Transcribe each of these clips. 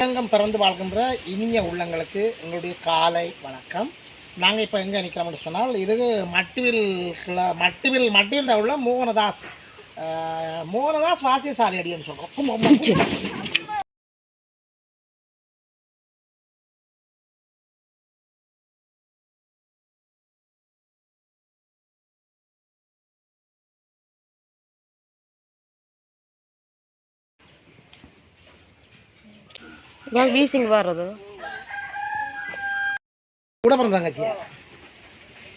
தங்கம் பிறந்து வாழ்கின்ற இனிய உள்ளங்களுக்கு எங்களுடைய காலை வணக்கம். நாங்கள் இப்போ எங்கே நிற்கிறோம்னு சொன்னால் இது மட்டுவில் மட்டுவில் மட்டுவில் உள்ள மோகனதாஸ். மோகனதாஸ் வாசியசாரி அடின்னு சொல்கிறோம் இதான் வீசிங் வர்றது கூட பிறந்தாங்கச்சி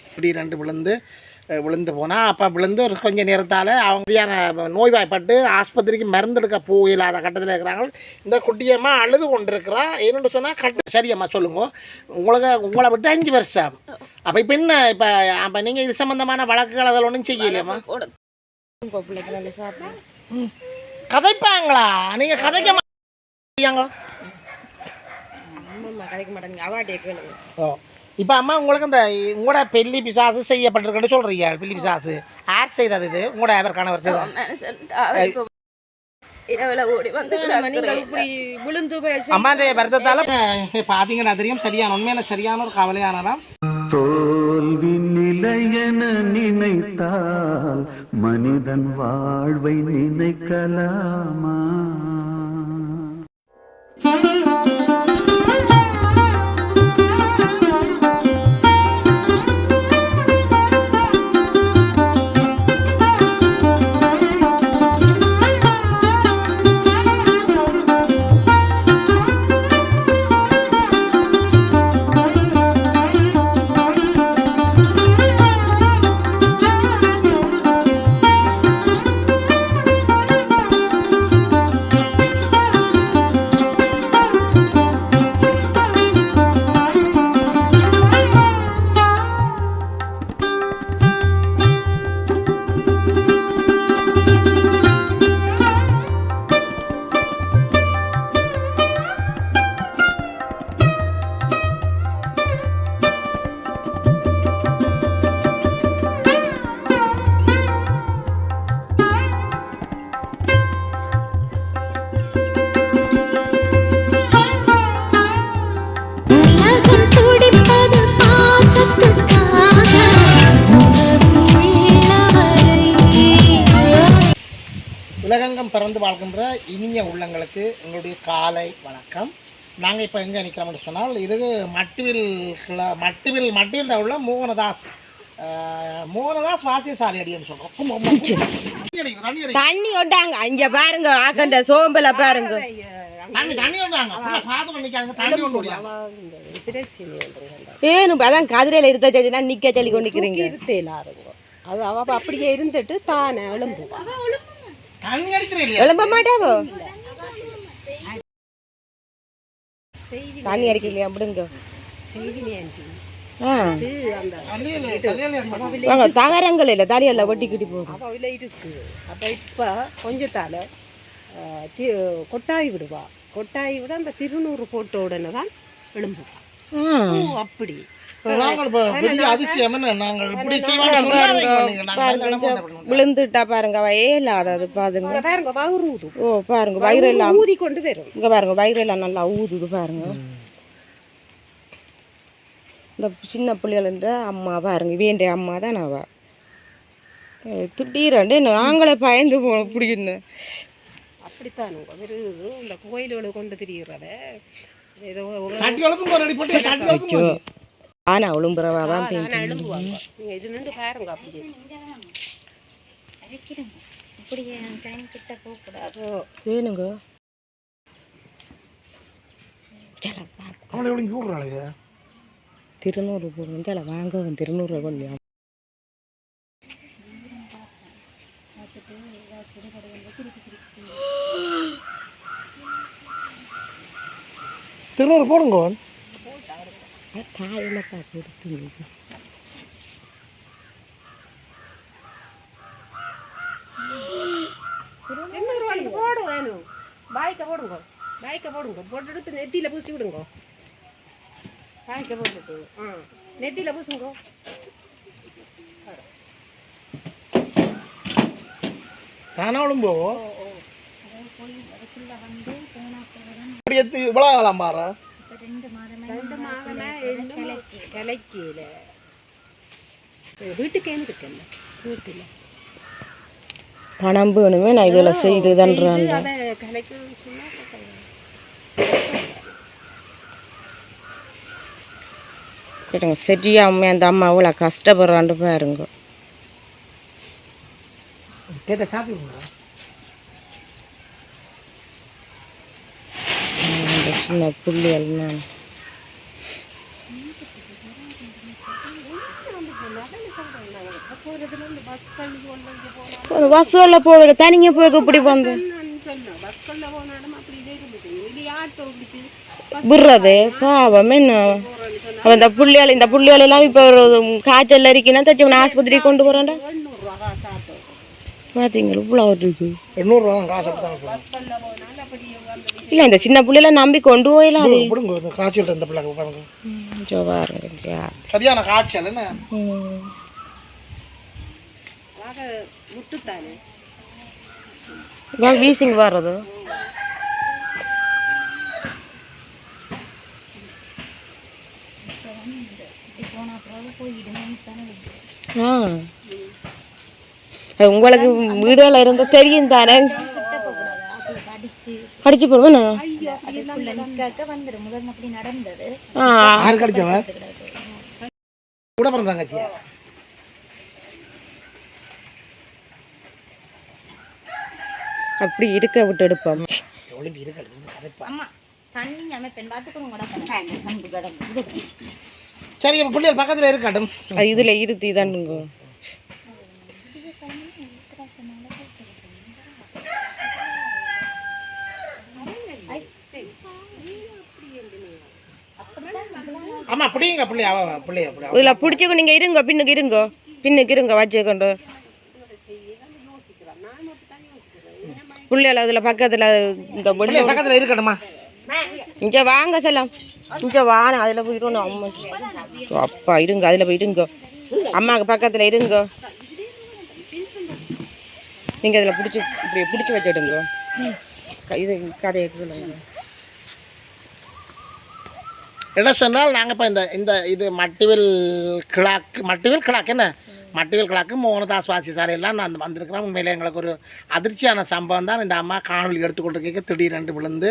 இப்படி ரெண்டு விழுந்து விழுந்து போனால் அப்போ விழுந்து ஒரு கொஞ்ச நேரத்தால் அவங்கயான நோய்வாய்ப்பட்டு ஆஸ்பத்திரிக்கு மருந்தெடுக்க போயில்லாத கட்டத்தில் இருக்கிறாங்க இந்த குட்டியம்மா அழுது கொண்டிருக்கிறா என்னென்னு சொன்னால் கட்டு சரியம்மா சொல்லுங்க உங்களுக்கு உங்களை விட்டு அஞ்சு வருஷம் அப்போ இப்போ என்ன இப்போ அப்போ நீங்கள் இது சம்மந்தமான வழக்குகள் அதில் ஒன்றும் செய்யலையம்மா கதைப்பாங்களா நீங்கள் கதைக்க மாட்டீங்க அம்மா கிடைக்க மாட்டேங்க அவாட்டிய கேளுங்க ஓ. இப்போ அம்மா உங்களுக்கு இந்த உங்களோட பெல்லி பிசாசு செய்யப்பட்டிருக்குன்னு சொல்கிறீங்க பெல்லி பிசாசு. யார் செய்தது இது? உங்களோட அவர் கணவர் வருத்தத்தால் பார்த்தீங்கன்னா தெரியும் சரியான உண்மையான சரியான ஒரு கவலையானதான் தோல்வி நிலையென நினைத்தால் மனிதன் வாழ்வை நினைக்கலாமா? பிறந்து வாழ்கின்ற இனிய உள்ளங்களுக்கு எங்களுடைய காலை வணக்கம். நாங்கள் இப்போ எங்கே நிற்கிறோம்னு சொன்னால் இது மட்டுவில் மட்டுவில் மட்டுவில் உள்ள மோகனதாஸ். மோகனதாஸ் வாசியசாரி அடின்னு சொல்கிறோம் தண்ணி ஒட்டாங்க. இங்க பாருங்க ஆக்கண்ட சோம்பல பாருங்க. தண்ணி தண்ணி வந்தாங்க பார்த்து பண்ணிக்காங்க தண்ணி கொண்டு வந்தாங்க ஏனும் அதான் கதிரையில இருந்த செடினா நிக்க சொல்லி கொண்டு நிக்கிறீங்க. இருத்தேலாருங்க அது அவ அப்படியே இருந்துட்டு தானே எழும்புவா தண்ணி அடிக்கிறேன் இல்லையா எழும்ப மாட்டாவோ? தண்ணி அடிக்கலையா? அப்படிங்க தகரங்கள் இல்ல தலையில ஒட்டி கிட்டி போகும் அவள இருக்கு. அப்ப இப்ப கொஞ்சத்தால கொட்டாய் விடுவா. கொட்டாய் விட அந்த திருநூறு போட்ட உடனே தான் எழும்புவா. அப்படி. பாருங்க. விழுந்துட்டா பாருங்க அது பாருங்க. பாருங்க ஓ பாருங்க வயிறு எல்லாம் ஊதி கொண்டு வரும். இங்க பாருங்க வயிறு எல்லாம் நல்லா ஊதுது பாருங்க. இந்த சின்ன பிள்ளைகள அம்மா பாருங்க வேண்டிய அம்மா தான் அவ. திடீரெண்டு நாங்களே பயந்து போனோம் பிடிக்குன்னு. அப்படித்தானுங்க வருது இந்த கோயில்களை கொண்டு திரிகிறத ஆனா விழும்புறவா ஆ, தான் அதானே எழும்புவாங்க நீங்க இது நின்று பாருங்க வேணுங்க. கூப்பிட்றாளுங்க திருநூறு போடுங்க. சில வாங்க திருநூறு திருநூறு போடுங்க தாயில பார்த்து எடுத்து இன்னொரு வாழ்க்கை போடு வேணும் பாய்க்க போடுங்க பாய்க்க போடுங்க போட்டு எடுத்து நெத்தியில பூசி விடுங்க பாய்க்க போட்டுட்டு ஆ நெத்தியில பூசுங்க தானாலும் போவோம் இப்படி எத்து இவ்வளோ காலம் வீட்டில். பணம் வேணுமே நான் இதில் செய்து சொன்னா கேட்டுங்க சரியா அம்மா அந்த அம்மா அவ்வளோ கஷ்டப்படுறான்னு பாருங்க கேட்ட சாப்பிடுங்க இந்த சின்ன புள்ளி எல்லாம். ஒரு பஸ்ஸில் போக தனிங்க போக இப்படி வந்து. நான் விடுறது? பாவம் என்ன? அவன் இந்த புள்ளியால் இந்த புள்ளியால் எல்லாம் இப்போ ஒரு காய்ச்சல் அரிக்கினா தச்சு அவனை ஆஸ்பத்திரிக்கு கொண்டு போறான்டா. பார்த்தீங்களா இவ்வளோ வருது எண்ணூறுரூவா காசு இல்லை இந்த சின்ன புள்ளையில நம்பி கொண்டு போயிடலாம் அது. விடுங்க காய்ச்சல் இருந்த பிள்ளைங்க பாருங்க கொஞ்சம் பாருங்க சரியான காய்ச்சல் என்ன? வீசிங் வர்றது போன தானே ஆ. உங்களுக்கு வீடுகள் இருந்தால் தெரியும் தானே? அப்படி கூட இருக்க விட்டு எடுப்போம். சரி பிள்ளைகள் பக்கத்தில் இருக்கட்டும். அது இதில் இருத்தி தானுங்க ஆமாம் அப்படிங்க பிள்ளை. அவ பிள்ளைய பிள்ளை இதில் பிடிச்சிக்கோ நீங்கள் இருங்க பின்னுக்கு இருங்க. பின்னுக்கு இருங்க வச்சுக்கொண்டு பிள்ளைகள் அதில் பக்கத்தில் இந்த பிள்ளை பக்கத்தில் இருக்கட்டுமா இங்கே வாங்க செல்லம். இங்கே வாங்க அதில் போயிடணும் அம்மா. அப்பா இருங்க அதில் போய் இருங்க. அம்மாவுக்கு பக்கத்தில் இருங்க. நீங்கள் அதில் பிடிச்சி இப்படி பிடிச்சி வச்சுடுங்க. இது கதையை சொல்லுங்க. என்ன சொன்னால் நாங்கள் இப்போ இந்த இந்த இது மட்டிவில் கிழாக்கு மட்டிவில் கிழாக்கு என்ன? மட்டிவில் கிழாக்கு மோகனதாஸ் வாசி சார் எல்லாம் நான் வந்திருக்கிறோம். உண்மையிலே எங்களுக்கு ஒரு அதிர்ச்சியான சம்பவம் தான். இந்த அம்மா காணொலி எடுத்துக்கொண்டிருக்க திடீரென்று விழுந்து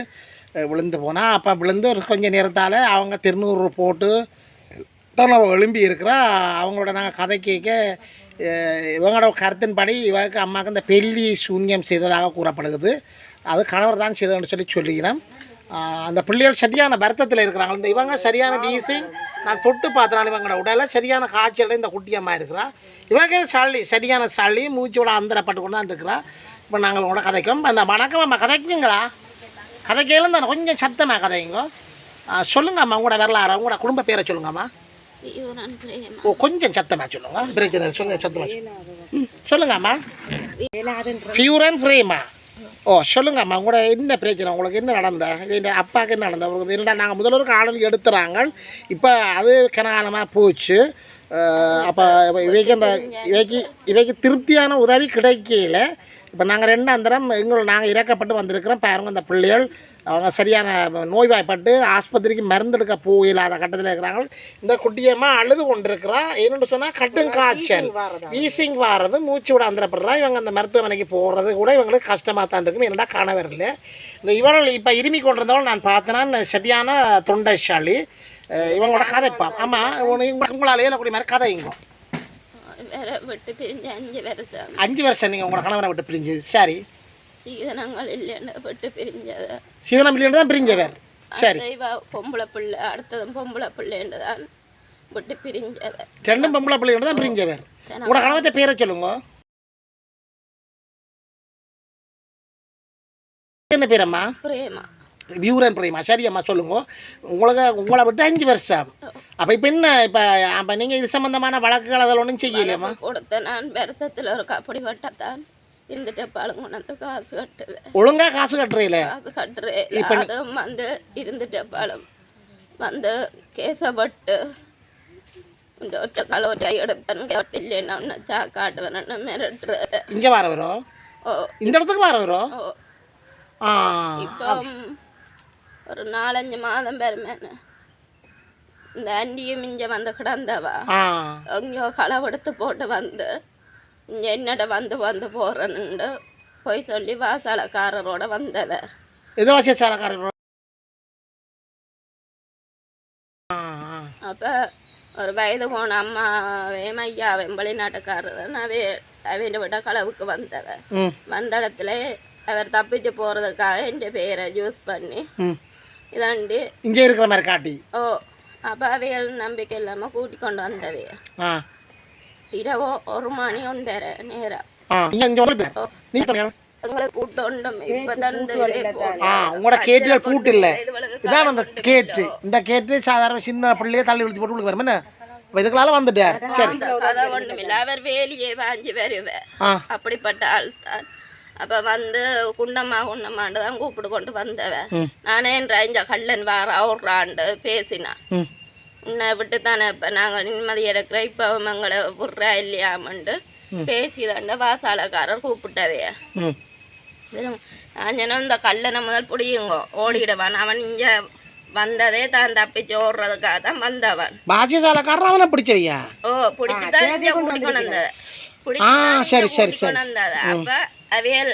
விழுந்து போனால் அப்போ விழுந்து ஒரு கொஞ்சம் நேரத்தால் அவங்க திருநூறு போட்டு தான் அவள் எழும்பி இருக்கிறா. அவங்களோட நாங்கள் கதை கேட்க இவங்களோட கருத்தின்படி இவருக்கு அம்மாவுக்கு இந்த பெல்லி சூன்யம் செய்ததாக கூறப்படுகிறது. அது கணவர் தான் செய்ததுன்னு சொல்லி சொல்லிக்கிறேன் அந்த பிள்ளைகள் சரியான வருத்தத்தில் இருக்கிறாங்க. இந்த இவங்க சரியான வீசிங் நான் தொட்டு பார்த்தனால இவங்களோட உடலை. சரியான காய்ச்சல் இந்த குட்டியம்மா இருக்கிறா. இவங்க சளி சரியான சளி மூச்சோட அந்தரப்பட்டு கொண்டு தான் இருக்கிறா. இப்போ நாங்கள் உங்களோட கதைக்கும் அந்த வணக்கம் அம்மா கதைக்குங்களா? கதைக்கையில தானே கொஞ்சம் சத்தமாக கதைங்க. ஆஹ் சொல்லுங்க அம்மா உங்களோட வரலாறு உங்களோட குடும்ப பேரை சொல்லுங்கம்மா ஓ கொஞ்சம் சத்தமாக சொல்லுங்க. பிரச்சனை சொல்லுங்க. சத்தமாக சொல்லுங்கம்மா ஃபியூரன் ஃப்ரேமா ஓ சொல்லுங்கம்மா உங்களோட என்ன பிரச்சனை? உங்களுக்கு என்ன நடந்த? என்ன அப்பாவுக்கு என்ன நடந்த? உங்களுக்கு என்னடா நாங்கள் முதல்வருக்கு ஆடல் எடுத்துறாங்க. இப்போ அது கனகாலமாக போச்சு. அப்போ இவைக்கு அந்த இவைக்கு இவைக்கு திருப்தியான உதவி கிடைக்கல. இப்போ நாங்கள் ரெண்டாம் தரம் எங்களை நாங்கள் இறக்கப்பட்டு வந்திருக்கிறோம். பாருங்கள் அந்த பிள்ளைகள் அவங்க சரியான நோய்வாய்ப்பட்டு ஆஸ்பத்திரிக்கு மருந்தெடுக்க போயில்லாத கட்டத்தில் இருக்கிறாங்க. இந்த குட்டியம்மா அழுது கொண்டிருக்கிறா. என்னென்னு சொன்னால் கட்டும் காய்ச்சல். வீசிங் வாரது? மூச்சு விட அந்தரப்படுறா. இவங்க அந்த மருத்துவமனைக்கு போகிறது கூட இவங்களுக்கு கஷ்டமாக தான் இருக்கும். என்னடா காண வரல இந்த இவள் இப்போ இருமி கொண்டிருந்தவள் நான் பார்த்தேன்னா சரியான தொண்டைஷாலி அஹ் இவங்களோட கதைப்பான் ஆமாம் உங்களாலேயே கூடிய மாதிரி கதைங்க வேற விட்டு பிரிஞ்சு அஞ்சு வருஷம். அஞ்சு வருஷம் நீங்கள் உங்களோட கணவரை விட்டு பிரிஞ்சு. சரி. சீதனங்கள் இல்லைன்னு விட்டு பிரிஞ்சத. சீதனம் இல்லைன்னு தான் பிரிஞ்சவர். சரி. தெய்வ பொம்பளை பிள்ளை அடுத்ததும் பொம்பளை பிள்ளைன்னு தான் விட்டு பிரிஞ்சவ ரெண்டும் பொம்பளை பிள்ளையோட தான் பிரிஞ்சவர். உங்களோட கணவர்கிட்ட பேரை சொல்லுங்க. என்ன பேரம்மா? பிரேமா. வியூரன் பிரேமா. சரி அம்மா சொல்லுங்க. உங்களுக்கு உங்களை விட்டு அஞ்சு வருஷம். அப்போ இப்போ என்ன இப்போ அப்போ நீங்கள் இது சம்மந்தமான வழக்குகள் அதில் ஒன்றும் செய்யலையம்மா? கொடுத்த நான் வருஷத்துல ஒரு கப்படி வட்டத்தான். இருந்துட்டு பாலும் கொண்டாந்து காசு கட்டுவேன் ஒழுங்கா காசு கட்டுறீல? காசு கட்டுறேன் அதுவும் வந்து இருந்துட்டு பாலம் வந்து கேசப்பட்டு இந்த ஒற்றை கால ஒற்றை எடுப்பேன். இல்லைன்னா ஒன்று சா காட்டுவேன். மிரட்டுறது இங்கே வர வரும் ஓ. இந்த இடத்துக்கு வர வரும் இப்போ ஒரு நாலஞ்சு மாதம் பெருமேனு இந்த அண்டியும் இங்கே வந்து கிடந்தவா? எங்கேயோ களவெடுத்து போட்டு வந்து என்னட வந்து வந்து போகிறேன்னு போய் சொல்லி வாசாலக்காரரோட வந்தவ. எது ஆ அப்போ ஒரு வயது போன அம்மா வேமையா வெளிநாட்டுக்காரர் அவே அவன் விட களவுக்கு வந்தவ. வந்த இடத்துல அவர் தப்பிச்சு போகிறதுக்காக என் பேரை யூஸ் பண்ணி இதாண்டி இங்கே இருக்கிற மாதிரி காட்டி. ஓ அப்போ அவைகள் நம்பிக்கை இல்லாமல் கூட்டி கொண்டு வந்தவைய. இரவோ ஒரு மணி ஒன்றரை நேரம் உங்களோட கேட்டுகள் கூட்டு இல்லை இதான் அந்த கேட்டு இந்த கேட்டு சாதாரண சின்ன பிள்ளையே தள்ளி விழுத்து போட்டு என்ன வந்துட்டார் சரி கதை இல்லை அவர் வேலியே வாங்கி வருவார் அப்படிப்பட்ட ஆள் தான் அப்போ வந்து குண்டம்மா குண்டம்மாண்டு தான் கூப்பிட்டு கொண்டு வந்தவ ம். நானே இந்த கள்ளன் வார அவர்றாண்டு பேசினான் ம் உன்னை விட்டு தானே இப்போ நாங்கள் நிம்மதி இருக்கிற இப்போ எங்களை விட்றா இல்லையாமண்டு பேசி தாண்ட வாசாலக்காரர் கூப்பிட்டவைய வெறும் நான் இந்த கல்லனை முதல் பிடியுங்கோ. ஓடிடுவான். அவன் இங்கே வந்ததே தான் தப்பிச்சு ஓடுறதுக்காக தான் வந்தவன். பாஜ்ய சாலக்காரர் அவனை பிடிச்சவையா ஓ பிடிச்சி தான் வந்தது. ஆ, சரி, சரி, சரி. அப்போ அவியல்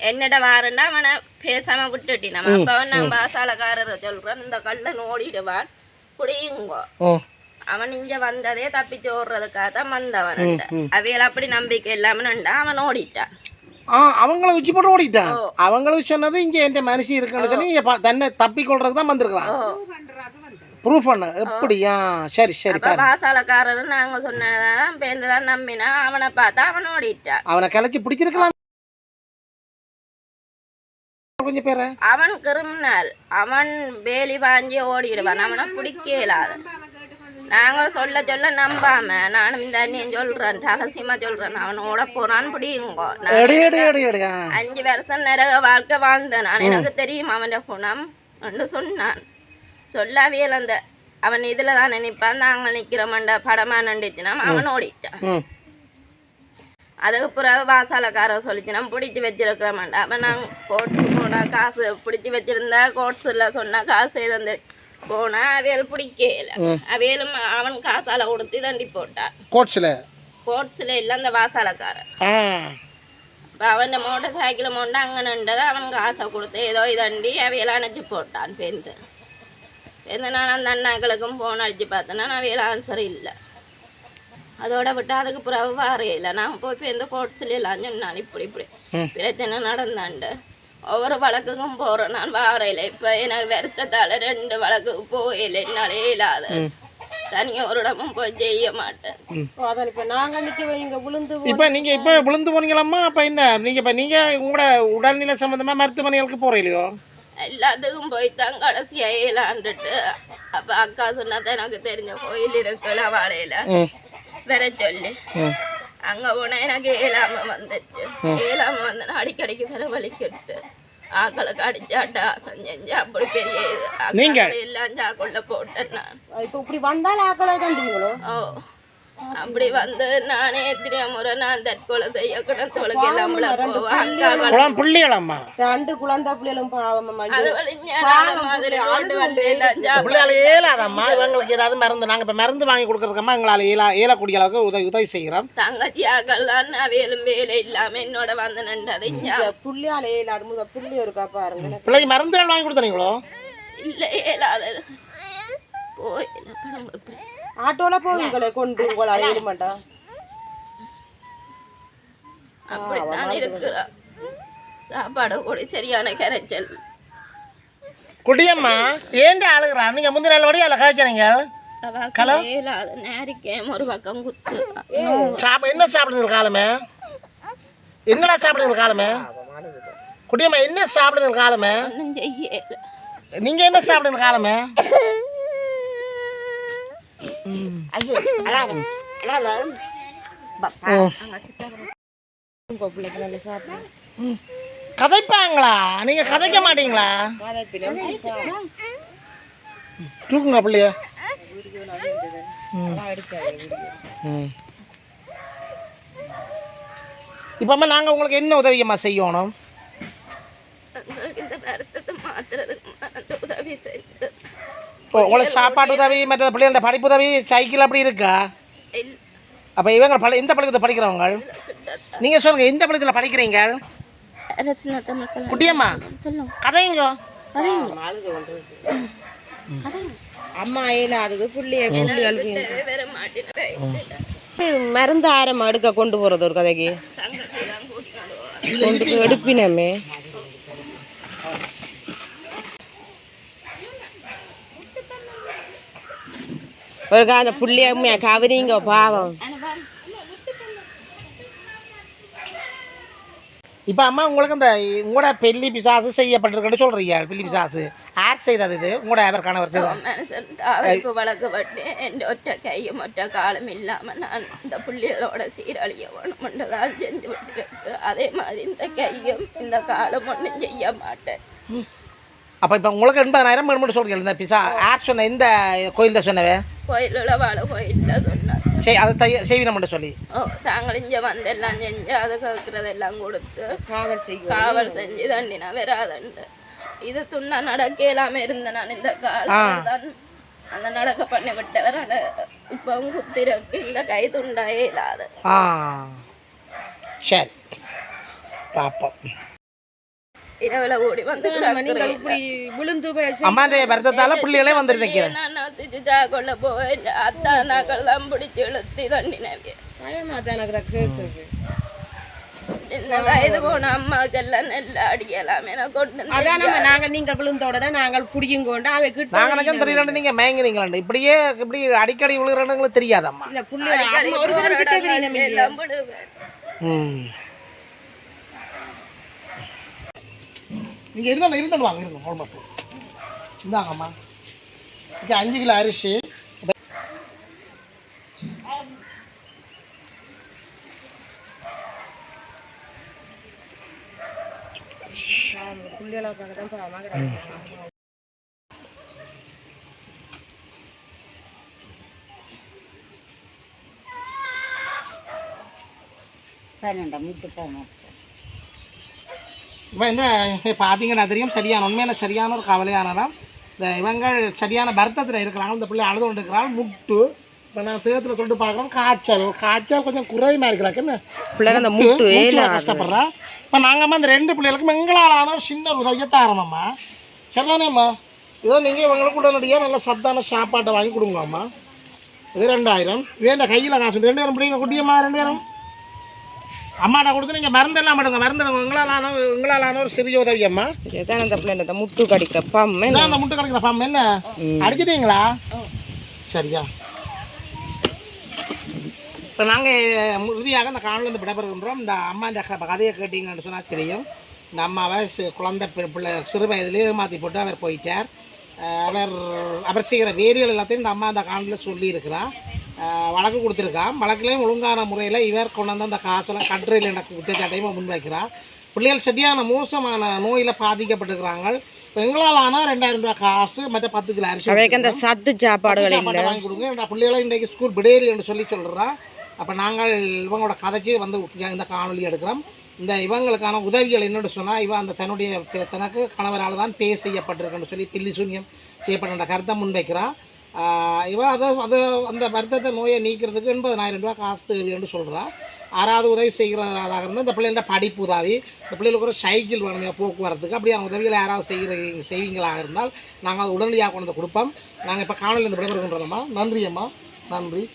என்னிட வாருண்டா அவனை பேசாம விட்டுட்டி நம்ம அப்போ நான் பாசாலக்காரரை சொல்கிறேன் இந்த கல்லன் ஓடிடுவான். பிடியுங்கோ ஓ அவன் இங்க வந்ததே தப்பிச்சு ஓடுறதுக்காக தான் வந்தவன். அவியல் அப்படி நம்பிக்கை இல்லாமன்டா அவன் ஓடிட்டான் ஆ அவங்கள வச்சு போட்டு ஓடிட்டான் ஓ. அவங்களுக்கு சொன்னது இங்கே என் மனுஷி இருக்குன்னு சொல்லி தன்னை தப்பி கொள்றதுக்கு தான் வந்திருக்கிறான் ப்ரூஃப் பண்ண எப்படியா சரி சரி வாசாலக்காரர் நாங்க சொன்னதான் பேருந்துதான் நம்பினா அவனை பார்த்தா அவன் ஓடிட்டான் அவனை கிளச்சி பிடிச்சிருக்கலாம் கொஞ்சம் பேர அவன் கிரிமினல். அவன் வேலி வாங்கி ஓடிடுவான். அவனை பிடிக்க இயலாது நாங்க சொல்ல சொல்ல நம்பாம நானும் இந்த அண்ணியும் சொல்றேன் ரகசியமா சொல்றேன். அவன் ஓட போறான்னு பிடியுங்கோ. அஞ்சு வருஷம் நிறைய வாழ்க்கை வாழ்ந்தேன். நான் எனக்கு தெரியும் அவன் குணம் என்று சொன்னான். சொல்லாவியல் அந்த அவன் இதில் தான் நினைப்பான் நாங்கள் நிற்கிறோம்ன்ற படமாக நண்டிச்சுனா அவன் ஓடிட்டான். அதுக்கு பிறகு வாசாலக்காரர் சொல்லிச்சுனா பிடிச்சி வச்சிருக்கிறோம்டா அப்போ நாங்கள் கோட்ஸு போனால் காசு பிடிச்சி வச்சிருந்தா கோட்ஸில் சொன்னால் காசு எதுவும் போனால் அவியல் பிடிக்கல. அவியலும் அவன் காசால கொடுத்து தண்டி போட்டான் கோட்ஸில் கோட்ஸில் இல்லை அந்த வாசாலக்காரன் இப்போ அவன் மோட்டர் சைக்கிள் மோண்டு அங்கே நின்றது அவன் காசை கொடுத்து ஏதோ இதண்டி அவையெல்லாம் அணைச்சி போட்டான் பேருந்து பேருந்து நான் அந்த அண்ணாக்களுக்கும் ஃபோன் அடித்து பார்த்தேன்னா நான் அவையில் ஆன்சர் இல்லை. அதோட விட்டு அதுக்கு பிறகு வரையில நான் போய் பேருந்து கோட்ஸில் எல்லாம் சொன்னான் இப்படி இப்படி. பிரச்சனை நடந்தாண்டு. ஒவ்வொரு வழக்குக்கும் போகிறேன் நான் வாரையில் இப்போ எனக்கு வருத்தத்தால் ரெண்டு வழக்குக்கு போகல. என்னால் இயலாது தனியாக ஒரு இடமும் போய் செய்ய மாட்டேன். இப்போ நாங்கள் நிற்க இங்கே விழுந்து இப்போ நீங்கள் இப்போ விழுந்து போனீங்களாம்மா? அப்போ என்ன? நீங்கள் இப்போ நீங்கள் உங்களோட உடல்நிலை சம்மந்தமாக மருத்துவமனைகளுக்கு போகிறீங்களோ எல்லாத்துக்கும் போய் தான் கடைசியாக ஏலாண்டுட்டு. அப்போ அக்கா சொன்னதான் எனக்கு தெரிஞ்ச கோயில் இருக்குல்ல வாழையில வர சொல்லி அங்கே போனால் எனக்கு ஏழாம வந்துட்டு ஏழாம வந்து அடிக்கடிக்கு வர வலிக்கிட்டு ஆக்களுக்கு அடிச்சாட்டா செஞ்சு அப்படி பெரிய இது எல்லாம் சாக்குள்ள போட்டேன் நான் இப்போ இப்படி வந்தால் ஆக்களை தண்டுவீங்களோ ஓ அப்படி வந்து நானே எத்தனையோ முறை நான் தற்கொலை செய்ய போவேன் அக்காக்கள் குளம் பிள்ளைகளாம்மா. ரெண்டு குழந்தை பிள்ளைகளும் பாவம் அது மாதிரி சாப்பிட பிள்ளையால் ஏலாதம்மா இவங்களுக்கு ஏதாவது மருந்து நாங்கள் இப்போ மருந்து வாங்கி கொடுக்குறதுக்கம்மா எங்களால் ஏலா ஏலக்கூடிய அளவுக்கு உதவி உதவி செய்கிறோம் தங்கச்சியாக்கள் தான் அவையிலும் வேலை இல்லாம என்னோட வந்து நின்றது. இங்க புள்ளியால் இல்லாத முத புள்ளி இருக்கா பாருங்க. பிள்ளைக்கு மருந்துகள் வாங்கி கொடுத்தனீங்களோ? இல்ல இயலாத போயில பணம் எப்படி ஆட்டோவில் போவீங்களே கொண்டு உங்களை அழையிட மாட்டா? அப்படித்தான் இருக்கிறா. சாப்பாடு கூட சரியான கரைச்சல். குடியம்மா ஏன்டா அழுகுறா? நீங்கள் முந்தின நாள் இயலாத நேரிக்கேம் ஒரு பக்கம் குத்து. என்ன சாப்பிடுங்க காலமே? என்னடா சாப்பிடுங்க காலமே? குடியம்மா என்ன சாப்பிடுங்க காலமே? நீங்கள் என்ன சாப்பிடுங்க காலமே? கதைப்பாங்களா நீங்கள் கதைக்க மாட்டீங்களா தூக்குங்க பிள்ளைய ம் இப்போ அம்மா நாங்கள் உங்களுக்கு என்ன உதவியம்மா செய்யணும் இந்த வருத்தத்தை மாத்துறதுக்கு உதவி இப்போ உங்களுக்கு சாப்பாடு உதவி மற்ற பிள்ளைகளோட படிப்பு உதவி சைக்கிள் அப்படி இருக்கா? அப்போ இவங்க பள்ளி எந்த பள்ளிக்கூடத்தில் படிக்கிறவங்க? நீங்கள் சொல்லுங்கள் எந்த பள்ளிக்கூடத்தில் படிக்கிறீங்க? குட்டியம்மா சொல்லுங்க. கதைங்க. அம்மா இயலாதது பிள்ளைய மருந்து ஆரம் எடுக்க கொண்டு போறது ஒரு கதைக்கு. கொண்டு எடுப்பினமே. ஒரு கா அந்த புள்ளைய கவரிங்க பாவம் இப்போ அம்மா உங்களுக்கு இந்த உங்களோட பெல்லி பிசாசு செய்யப்பட்டிருக்குன்னு சொல்கிறீங்க பெல்லி பிசாசு யார் செய்தது இது உங்களோட அவர் கணவர் வழக்கப்பட்டு என் ஒற்றை கையும் ஒற்றை காலம் இல்லாமல் நான் இந்த புள்ளிகளோட சீரழிய வேணுமென்று தான் செஞ்சு விட்டுருக்கு அதே மாதிரி இந்த கையும் இந்த காலம் ஒன்றும் செய்ய மாட்டேன் அப்போ இப்போ உங்களுக்கு எண்பதாயிரம் வேணும்னு சொல்கிறீங்க இந்த பிசா யார் சொன்ன இந்த கோயிலில் சொன்னவே கோயிலில் வாழ கோயிலில் சொன்னார் சரி அதை தைய செய்வினம்னு சொல்லி ஓ தாங்கள் இங்கே வந்து எல்லாம் செஞ்சு அதை கேட்குறதெல்லாம் கொடுத்து காவல் செய்யும் காவல் செஞ்சு தண்டினா வராதண்டு இது துண்ணா நடக்கலாம இருந்தேன் நான் இந்த காலம் தான் அந்த நடக்க பண்ணி விட்டவர் இப்பவும் குத்திருக்கு இந்த கை துண்டாயே இல்லாத ஆ சரி பார்ப்போம் இரவுல ஓடி வந்து நீங்கள் இப்படி விழுந்து போய் அம்மாடைய வருத்தத்தால் பிள்ளைகளே வந்துட்டு நிற்கிறேன் நான் திஜா கொள்ள போய் அத்தா நாக்கள் தான் பிடிச்சி இழுத்தி தண்டினவே. பயமா தானே கேட்குறது இந்த வயது போன அம்மாக்கெல்லாம் நெல் அடிக்கலாம் என கொண்டு வந்து அதான் நம்ம நாங்கள் நீங்கள் விழுந்த உடனே நாங்கள் பிடிக்கும் கொண்டு அவை கிட்ட நாங்கள் நினைச்சோம் தெரியலன்னு நீங்கள் மயங்குறீங்களாண்டு. இப்படியே இப்படி அடிக்கடி விழுகிறவங்களுக்கு தெரியாதம்மா. இல்ல புள்ளி அம்மா ஒரு தரம் கிட்ட விரியணும் இல்லையா? எல்லாம் விடுவேன் ம். நீங்கள் இருந்தாலும் இருந்தாலும் வாங்க இருங்க குழம்பு இந்தாங்கம்மா. ஓகே அஞ்சு கிலோ அரிசி. பன்னெண்டா முட்டு பதினெட்டு இப்போ இந்த பார்த்தீங்கன்னா தெரியும் சரியான உண்மையான சரியான ஒரு கவலையானதான் இந்த இவங்கள் சரியான வருத்தத்தில் இருக்கிறாங்க. இந்த பிள்ளை அழுது கொண்டு இருக்கிறாள் முட்டு இப்போ நான் தேர்தலில் கொண்டு பார்க்குறோம் காய்ச்சல். காய்ச்சல் கொஞ்சம் குறையுமா இருக்கிறாக்கு? என்ன? பிள்ளைங்க அந்த முட்டு கஷ்டப்படுறா. இப்போ நாங்கள் அந்த ரெண்டு பிள்ளைகளுக்கும் எங்களாலான ஒரு சின்ன ஒரு உதவியை தாரமாம்மா சரிதானேம்மா? இதோ நீங்கள் இவங்களுக்கு உடனடியாக நல்ல சத்தான சாப்பாட்டை வாங்கி கொடுங்கம்மா. இது ரெண்டாயிரம். வேண்ட கையில் காசு ரெண்டு பேரும் பிடிங்க குட்டியம்மா ரெண்டு பேரும். அம்மாட்ட கொடுத்து நீங்கள் மருந்தெல்லாம் எடுங்க மருந்துடுங்க உங்களாலான உங்களாலான ஒரு சிறிய உதவி அம்மா. இதுதான் அந்த பிள்ளை இந்த முட்டு கடிக்கிற பம்மே இதான் அந்த முட்டை கிடைக்கிற ஃபார்ம் என்ன? அடிச்சிட்டீங்களா? சரியா. இப்போ நாங்கள் உறுதியாக இந்த காணொலிருந்து விடைபெறுகின்றோம். இந்த அம்மாண்ட கதையை கேட்டீங்கன்னு சொன்னால் தெரியும். இந்த அம்மாவை சி- குழந்தை பிள்ளை சிறு வயதிலே மாற்றி போட்டு அவர் போயிட்டார். அவர் அவர் செய்கிற வேரியல் எல்லாத்தையும் இந்த அம்மா அந்த காணொலியில் சொல்லியிருக்கிறா. அஹ் வழக்கு கொடுத்துருக்கா வழக்குலேயும் ஒழுங்கான முறையில் இவர் கொண்டு வந்து அந்த காசெல்லாம் கட்டுரையில் எனக்கு குற்றச்சாட்டையும் முன்வைக்கிறா. பிள்ளைகள் சரியான மோசமான நோயில் பாதிக்கப்பட்டிருக்கிறாங்க. எங்களால் ஆனால் ரெண்டாயிரம் ரூபாய் காசு மற்ற பத்து கிலோ அரிசி அந்த சத்து இல்லை. வாங்கி கொடுங்க. என்னோட பிள்ளைகளை இன்றைக்கு ஸ்கூல் விடையறி என்று சொல்லி சொல்கிறா அப்போ நாங்கள் இவங்களோட கதைச்சி வந்து இந்த காணொலி எடுக்கிறோம். இந்த இவங்களுக்கான உதவிகள் என்னென்னு சொன்னால் இவன் அந்த தன்னுடைய தனக்கு கணவரால் தான் பே செய்யப்பட்டிருக்குன்னு சொல்லி பில்லி சூன்யம் செய்யப்பட்ட கருத்தை முன்வைக்கிறா. இவன் அதை அதை அந்த வருத்தத்தை நோயை நீக்கிறதுக்கு எண்பதனாயிரம் ரூபாய் காசு தேவைன்னு சொல்கிறான் ஆறாவது உதவி செய்கிறதாக இருந்தால் இந்த பிள்ளைகளோட படிப்பு உதவி இந்த பிள்ளைகளுக்கு ஒரு சைக்கிள் வேணும் போக்குவரத்துக்கு. அப்படியான உதவிகளை யாராவது செய்கிற செய்வீங்களாக இருந்தால் நாங்கள் அது உடனடியாக கொண்டு வந்து கொடுப்போம். நாங்கள் இப்போ காணொலி இந்த விடைபெறுகின்றோம்மா நன்றி அம்மா. நன்றி.